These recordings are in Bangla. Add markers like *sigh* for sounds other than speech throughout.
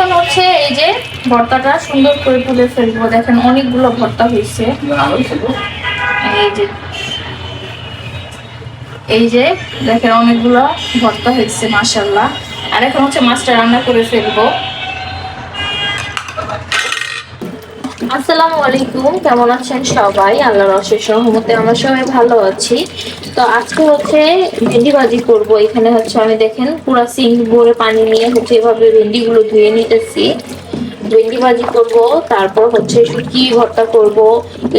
এখন হচ্ছে এই যে ভর্তাটা সুন্দর করে তুলে ফেলব। দেখেন অনেকগুলো ভর্তা হয়েছে। এই যে এই যে দেখেন অনেকগুলো ভর্তা হয়েছে মাসাল্লাহ আর এখন হচ্ছে মাছটা রান্না করে ফেলব। আসসালামু আলাইকুম, কেমন আছেন সবাই? আল্লাহর অশেষ রহমতে আমরা সবাই ভালো আছি। তো আজকে হচ্ছে ভেন্ডি ভাজি করব। এখানে হচ্ছে আমি দেখেন পুরো সিঙ্ক ভরে পানি নিয়ে হচ্ছে এভাবে ভেন্ডিগুলো ধুয়ে নিতেছি। ভেন্ডি ভাজি করব, তারপর হচ্ছে শুটকি ভর্তা করব,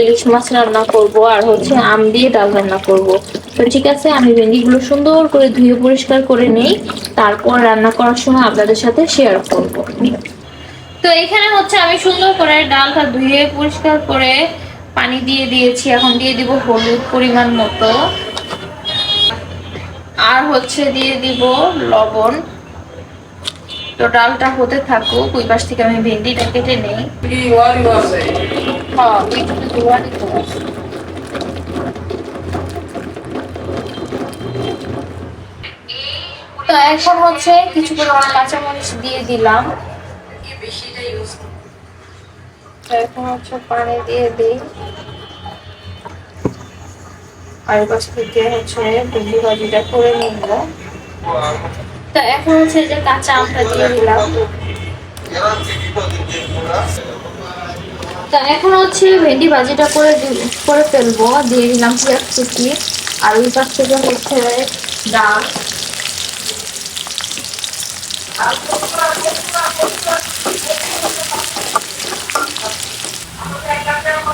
ইলিশ মাছ রান্না করব, আর হচ্ছে আম দিয়ে ডাল রান্না করব। তো ঠিক আছে, আমি ভেন্ডিগুলো সুন্দর করে ধুয়ে পরিষ্কার করে নেই। তারপর রান্না করার সময় আপনাদের সাথে শেয়ার করব। তো এখানে হচ্ছে আমি সুন্দর করে ডালটা ধুয়ে, পরিষ্কার করে পানি দিয়ে দিয়েছি। এখন দিয়ে দিব হলুদ পরিমাণ মতো। আর হচ্ছে দিয়ে দিব লবণ। তো ডালটা হতে থাকুক, ওই পাশ থেকে আমি ভেন্ডিটা কেটে নেই। হ্যাঁ। তো এখন হচ্ছে কিছু পরিমাণ কাঁচামরিচ দিয়ে দিলাম। এখন হচ্ছে পানি দিয়ে দিই। আর পাশ থেকে হচ্ছে ভেন্ডি ভাজিটা করে নিব। তো এখন হচ্ছে যে কাঁচা আমটা দিয়ে দিলাম। তো এখন হচ্ছে ভেন্ডি ভাজিটা করে করে ফেলব। দিয়ে দিলাম পেঁয়াজ কুচি। আর ওই পাশ থেকে হচ্ছে ডাল।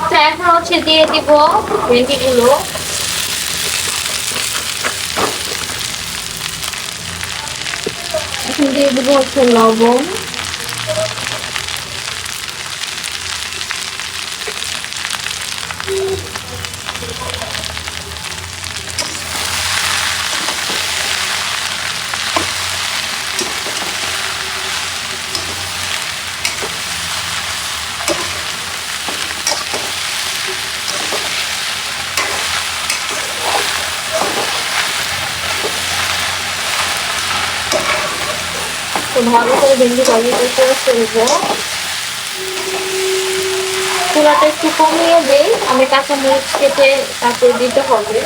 তো এখন হচ্ছে দিয়ে দিব ভেন্ডিগুলো। এখন দিয়ে দিব হচ্ছে লবণ। ভালো করে ভেন্ডি ভাজিটা করে ফেলব চুলাটা একটু কমিয়ে দিই, আমি কাঁচা মরিচ কেটে তারপরে দিতে হবে।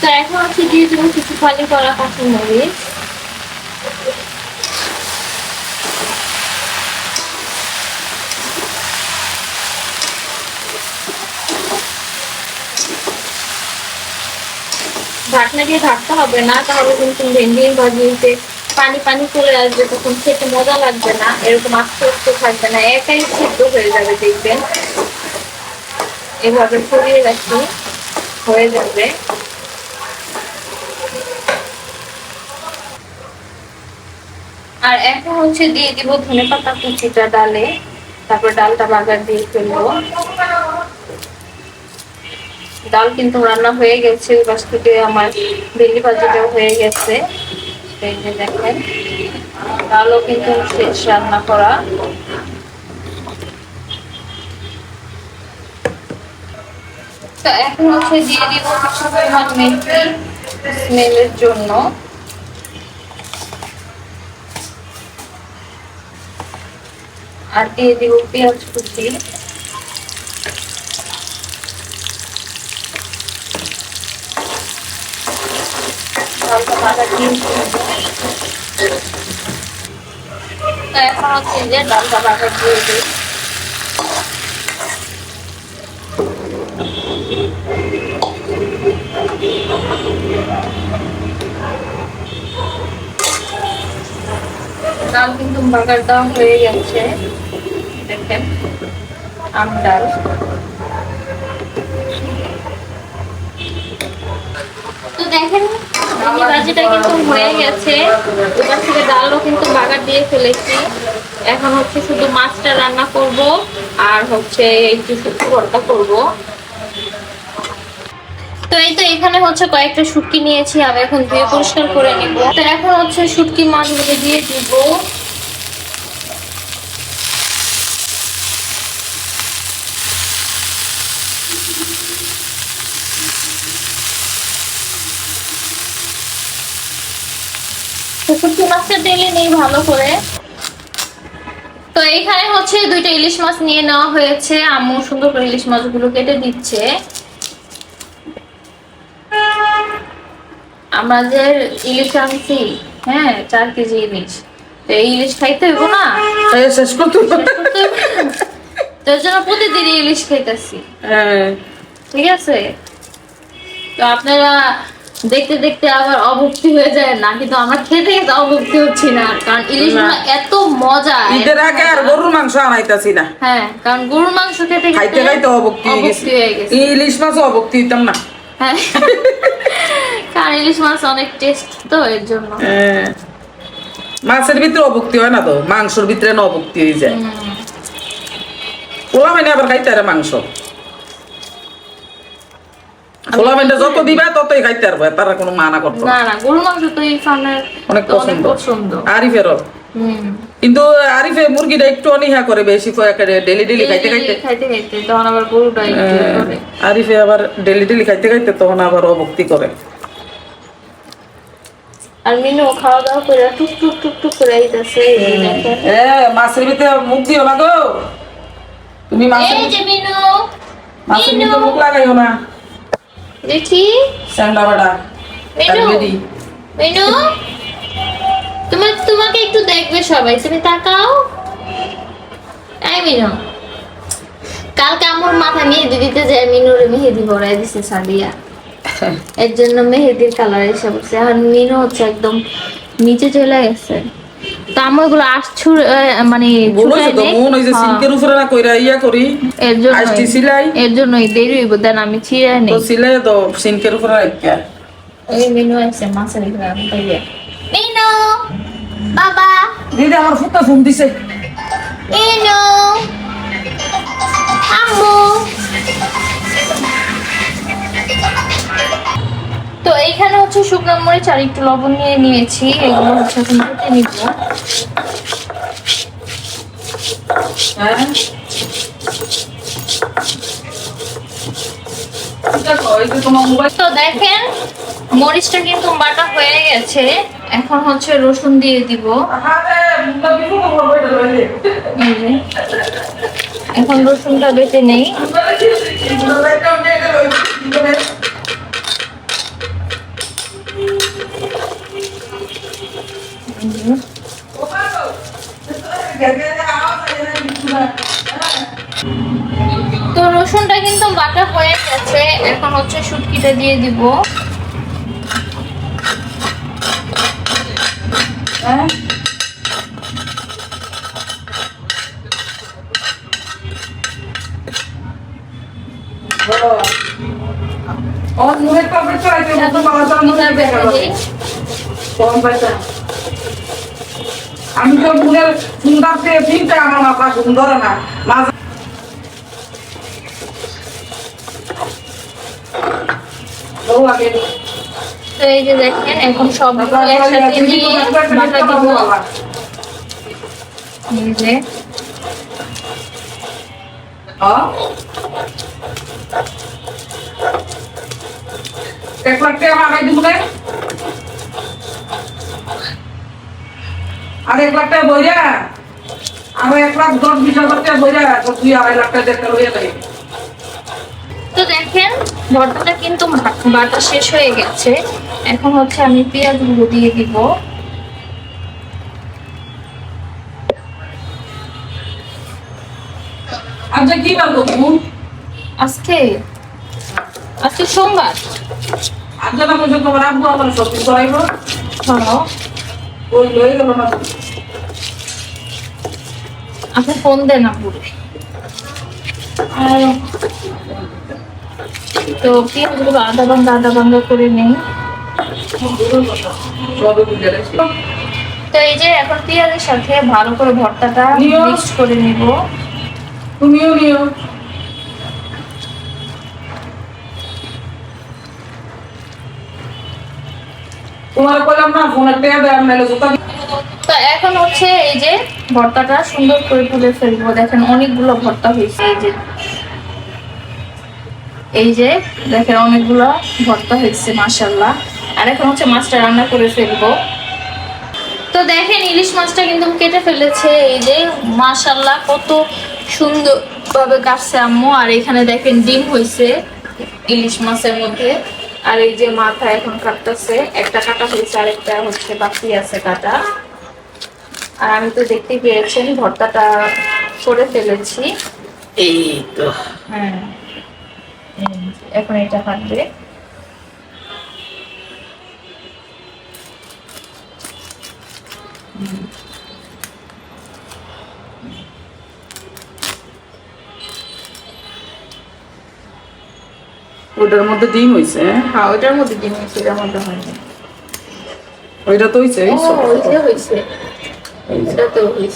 তো এখন হচ্ছে দিয়ে দেবো কিছু খালি করা কাঁচা মরিচ ঢাকনা দিয়ে ঢাকতে হবে না, তাহলে কিন্তু ভেন্ডি ভাজিতে পানি পানি চলে আসবে, তখন খেতে মজা লাগবে না, এরকম আস্তে আস্তে থাকবে না, একাই হয়ে যাবে, দেখবেন। এভাবে ছড়িয়ে রাখি, হয়ে যাবে। আর এখন হচ্ছে দিয়ে দিব ধনে পাতা কুচিটা ডালে, তারপর ডালটা বাগার দিয়ে ফেলব। ডাল কিন্তু রান্না হয়ে গেছে ওই পাশ থেকে আমার ভেন্ডি ভাজিটাও হয়ে গেছে। এই যে দেখেন, ডালও কিন্তু শেষ রান্না করা। তো এখন হচ্ছে দিয়ে দিব কিছু পরিমাণ স্মেলের জন্য। আর দিয়ে দিব পেঁয়াজ কুচি। হালকা ডাল কিন্তু বাগার দেওয়া হয়ে গেছে দেখেন আম ডাল তো দেখেন ভেন্ডি ভাজিটা কিন্তু হয়ে গেছে। ওটার থেকে ডালও কিন্তু বাগার দিয়ে ফেলেছি। এখন হচ্ছে শুধু মাছটা রান্না করব আর হচ্ছে একটু শুক্তো ভর্তা করব। তো এই তো এখানে হচ্ছে কয়েকটা শুটকি নিয়েছি, আমি এখন ধুয়ে পরিষ্কার করে নিব। তো এখন হচ্ছে শুটকি মাছগুলো দিয়ে দিব। তো শুটকি মাছটা তেলে নেই ভালো করে। তো এখানে হচ্ছে দুইটা ইলিশ মাছ নিয়ে নেওয়া হয়েছে। আম্মু সুন্দর করে ইলিশ মাছগুলো কেটে দিচ্ছে। আমাদের ইলিশ আনছি হ্যাঁ চার কেজি ইলিশ। তো এই ইলিশ খাইতে হইব না? এই শেষ করতে। তো এর জন্য প্রতিদিন ইলিশ খাইতেছি। হ্যাঁ। ঠিক আছে? তো আপনারা দেখতে দেখতে আবার অভুক্তি হয়ে যায়। না কিন্তু আমরা খেতে খেতে অভুক্তি হচ্ছি না। কারণ ইলিশ না। এত মজা ঈদের আগে আর গরুর মাংস আনাইতাছি না। হ্যাঁ কারণ গরুর মাংস খেতে খাইতে খাইতে অভুক্তি হয়ে গেছে। ইলিশ মাছ অবক্তি হইতাম না। হ্যাঁ। কারণ ইলিশ মাছ অনেক টেস্ট তো এর জন্য। হ্যাঁ। মাছের ভিতরে অভুক্তি হয় না তো? মাংসের ভিতরে না অভুক্তি হয়ে যায়। পোলা মানে আবার খাইতে মাংস। যত দিবা ততই খাইতে পারবে তারা কোনো মানা করতো না। না মাংস তো ইরফানের অনেক পছন্দ। পছন্দ। আরিফেরও। কিন্তু আরিফে মুরগিটা একটু অনীহা করে বেশি ডেলি ডেলি খাইতে খাইতে। খাইতে খাইতে তখন আবার গরুটা হ্যাঁ, করে। আরিফে আবার ডেলি ডেলি খাইতে খাইতে তখন আবার অভক্তি করে। আর মিনু খাওয়া দাওয়া করে টুক টুক টুক টুক করে আইতাছে এই যে দেখেন। এ মাছের ভিতরে মুখ দিও না গো। তুমি মাছের এই যে মিনু মাছের মিনু। ভিতরে মুখ লাগাইও না। দেখি। স্যান্ডা বাড়া মিনু মিনু তোমার তোমাকে একটু দেখবে সবাই তুমি তাকাও। এই মিনু কালকে আমার মাথা মেহেদি দিতে যায় মিনুর মেহেদি ভরাই দিছে সাদিয়া। *laughs* এর জন্য মেহেদির কালার এসে পড়ছে। আর মিনু হচ্ছে একদম নিচে চলে গেছে। তো আমার ওগুলো আশছুর মানে বলেছ তো ছুটাই নেই। মন ওই যে হ্যাঁ, উপরে না কইরা ইয়া করি। এর জন্য আজটি সিলাই। এর জন্যই দেরি হইব দেন আমি ছিঁড়ে তো নেই সিলাই তো সিঙ্কের উপরে রাখিয়া ওই মিনু আছে মাছের পাইয়া মিনু বাবা। দিদি আমার ফুটা ফোন দিছে। মিনু আম্মু। তো এইখানে হচ্ছে শুকনো মরিচ আর একটু লবণ নিয়ে নিয়েছি, এগুলো হচ্ছে এখন কেটে নিব। তো দেখেন, মরিচটা কিন্তু বাটা হয়ে গেছে, এখন হচ্ছে রসুন দিয়ে দিব। এখন রসুনটা বেটে নেই। তো রসুনটা কিন্তু বাটা হয়ে গেছে। এখন হচ্ছে শুটকিটা দিয়ে দিব। এখন শুটকিটা বেটে দিই আমি তো ফুলের সুন্দর দিয়ে ফিনতে আমার মাথা সুন্দর না। লাগে তো এই যে দেখেন এখন সবগুলো একসাথে দিয়ে বাটা দিব এই যে। এক লাখ টাকা লাগাই দিব আর এক লাখ টাকা বইরা আর এক লাখ দশ বিশ হাজার টাকা বইরা দুই আড়াই লাখ টাকা দেখতে লইয়া দেয় তো দেখেন ভর্তাটা কিন্তু বাটা শেষ হয়ে গেছে। এখন হচ্ছে আমি পেঁয়াজগুলো দিয়ে দিব। আচ্ছা কি বলব আজকে আজকে সোমবার। আচ্ছা না বলছো তোমার আব্বু আমার শপিং করাইব ধরো ওই লয়ে গেল না। আপনি ফোন দেন না আর তো কি আধা ভাঙ্গা আধা ভাঙ্গা করে নেই। তো এই যে এখন পেঁয়াজের সাথে ভালো করে ভর্তাটা মিক্সড মিক্স করে নিব। তুমিও নিও। তোমার কইলাম না ফোনের টাকা দেয়, নাহলে জুতা তো এখন হচ্ছে এই যে ভর্তাটা সুন্দর করে তুলে ফেলব। দেখেন অনেকগুলো ভর্তা হয়েছে। এই যে এই যে, দেখেন অনেকগুলো ভর্তা হয়েছে মাসাল্লাহ আর এখন হচ্ছে মাছটা রান্না করে ফেলব। তো দেখেন, ইলিশ মাছটা কিন্তু কেটে ফেলেছে। এই যে মাশাল্লাহ কত সুন্দর ভাবে কাটছে আম্মু। আর এখানে দেখেন ডিম হয়েছে ইলিশ মাছের মধ্যে। আর এই যে মাথা এখন কাটতেছে একটা কাটা হয়েছে আর একটা হচ্ছে বাকি আছে কাটা। আর আমি তো দেখতেই পেরেছেন ভর্তাটা করে ফেলেছি। এই তো। হ্যাঁ এখন এটা কাটবে ওটার মধ্যে ডিম হইছে হ্যাঁ? হ্যাঁ ওইটার মধ্যে ডিম হয়েছে এটার মধ্যে হয়নি ওইটা তো হইছে ও ওই যে হয়েছে এই যে, এটা তো এই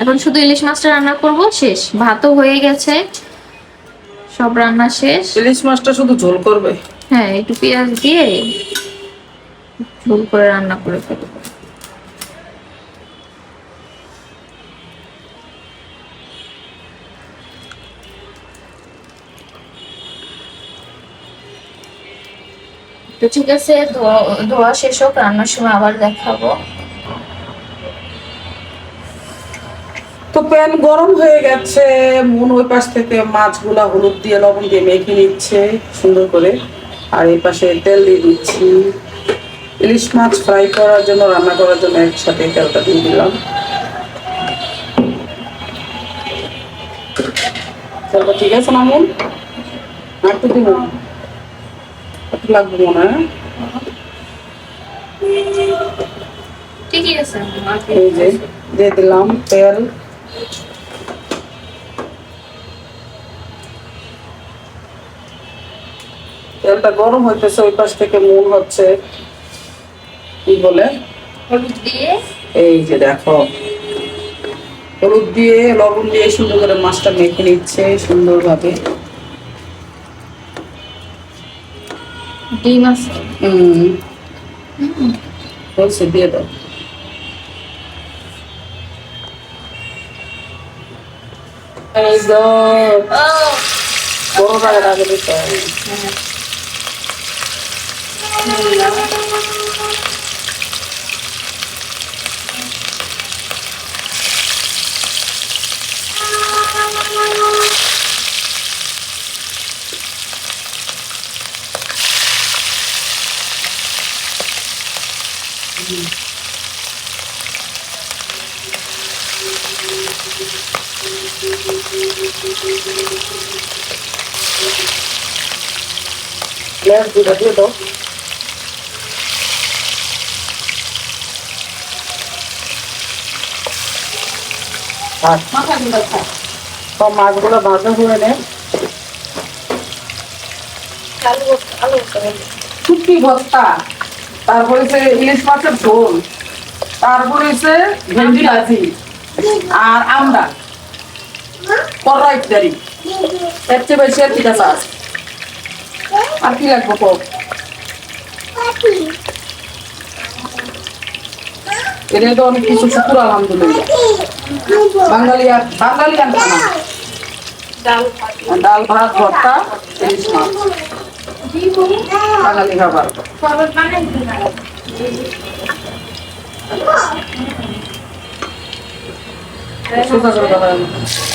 এখন শুধু ইলিশ মাছটা রান্না করব শেষ। ভাতও হয়ে গেছে। সব রান্না শেষ। ইলিশ মাছটা শুধু ঝোল করবে? হ্যাঁ একটু পেঁয়াজ দিয়ে ঝোল করে রান্না করে ফেলব। তো ঠিক আছে ধোয়া- ধোয়া শেষ হোক রান্নার সময় আবার দেখাবো। তো প্যান গরম হয়ে গেছে। মন ওই পাশ থেকে মাছগুলা হলুদ দিয়ে লবণ দিয়ে মেখে নিচ্ছে সুন্দর করে। আর এই পাশে তেল দিয়ে দিচ্ছি। ইলিশ মাছ ফ্রাই করার জন্য রান্না করার জন্য একসাথে তেলটা দিয়ে দিলাম। তেলটা ঠিক আছে না মন? আর একটু দিব একটু লাগবে মনে হয়। ঠিকই আছে। এই যে দিয়ে দিলাম তেল। তেলটা গরম হইতেছে ওই পাশ থেকে মন হচ্ছে কি বলে? হলুদ দিয়ে? এই যে দেখো। হলুদ দিয়ে লবণ দিয়ে সুন্দর করে মাছটা মেখে নিচ্ছে সুন্দরভাবে। ডিম আছে? হুম। হয়েছে দিয়ে দাও। এই তো ও বড় টাকা আগে দিতে হবে লেস দুটা দিয়ে দাও সব মাছগুলো ভাজা হয়ে নেয় শুটকি ভর্তা তারপরে হচ্ছে ইলিশ মাছের ঝোল তারপরে হচ্ছে ভেন্ডি ভাজি আর আমরা করলা ইত্যাদি এর চেয়ে বেশি আর ঠিক আছে? আর? কি লাগবে কোক এটা তো অনেক কিছু শুকুর, আলহামদুলিল্লাহ। বাঙালি আর বাঙালি আর ডাল, ভাত, ভর্তা, ইলিশ মাছ। বাঙালি খাবার। শরবত বানাই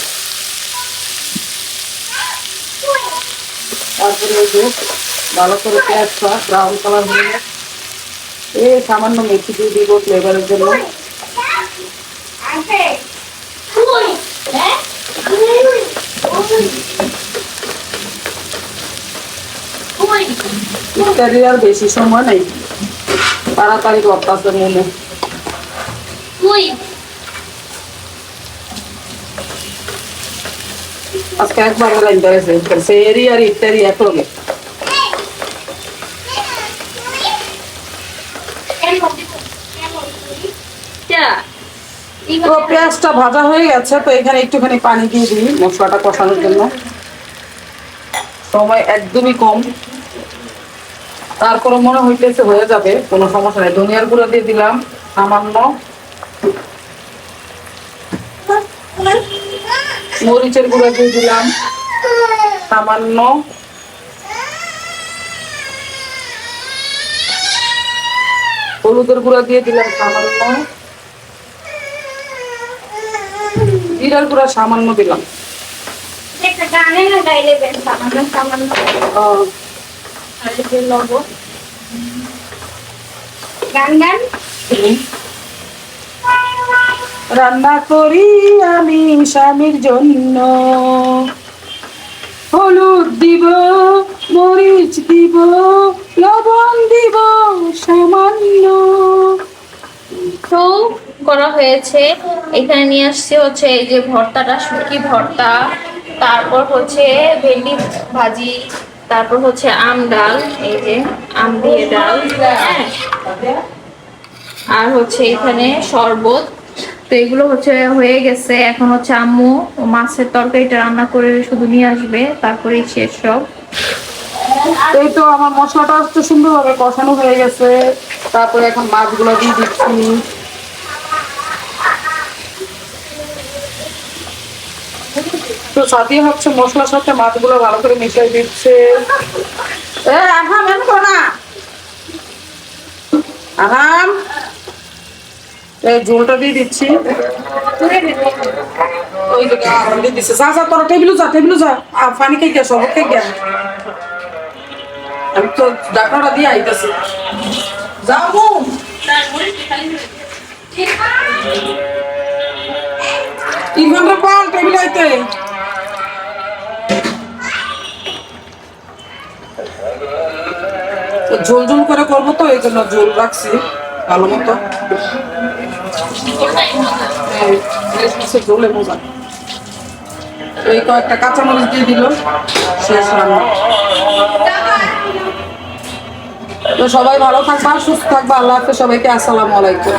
তারপরে ওই যে ভালো করে পেঁয়াজটা ব্রাউন কালার হয়ে। এই সামান্য মেথি দিয়ে দিব ফ্লেভারের জন্য। ইত্যাদি আর বেশি সময় নেই। তাড়াতাড়ি করতেছে মনে। একবার লাইন ধরেছে সেরি আর ইত্যাদি একলগে তো পেঁয়াজটা ভাজা হয়ে গেছে তো এখানে একটুখানি পানি দিয়ে দিই মশলাটা কষানোর জন্য। সময় একদমই কম। তারপরে মনে হইতেছে হয়ে যাবে কোনো সমস্যা নেই। ধনিয়ার গুঁড়ো দিয়ে দিলাম সামান্য। মরিচের গুঁড়ো দিয়ে দিলাম। সামান্য। হলুদের গুঁড়ো দিয়ে দিলাম সামান্য। জিরার গুঁড়া সামান্য দিলাম। গানে না গাইলে বেশ সামান্য সামান্য আহ, আর এই যে লবণ গান গান রান্না করি আমি স্বামীর জন্য। হলুদ দিব, মরিচ দিব, লবণ দিব, সামান্য। তো করা হয়েছে। এখানে নিয়ে আসছি হচ্ছে এই যে ভর্তাটা, শুটকি ভর্তা, তারপর হচ্ছে ভেন্ডি ভাজি, তারপর হচ্ছে আম ডাল, এই যে আম দিয়ে ডাল হ্যাঁ। আর হচ্ছে এখানে শরবত তো এগুলো হচ্ছে হয়ে গেছে। এখন হচ্ছে আম্মু মাছের তরকারিটা রান্না করে শুধু নিয়ে আসবে, তারপরেই শেষ সব। এই তো আমার মশলাটা সুন্দরভাবে কষানো হয়ে গেছে। তারপরে এখন মাছগুলো দিয়ে দিচ্ছি। মশলার সাথে মাছগুলো ভালো করে মিশিয়ে দিচ্ছে। না। এই ঝোলটা দিয়ে দিচ্ছি। ওই যে আহাম দিয়ে দিচ্ছে। যা যা তোরা টেবিলু যা টেবিলু যা। আ, পানি খেয়ে গিয়া সব খেয়ে গিয়া আমি তো ডাকনাটা দিয়ে আইতেছি। যাব তিন ঘণ্টা পর টেবিল আইতে। ঝোল ঝোল করে করব তো এই জন্য ঝোল রাখছি। ভালো মতো? ঝোলে মজা এই কয়েকটা কাঁচামরিচ দিয়ে দিল, শেষ রান্না। তো সবাই ভালো থাকবা, সুস্থ থাকবা, আল্লাহ হাফেজ, সবাইকে আসসালামু আলাইকুম।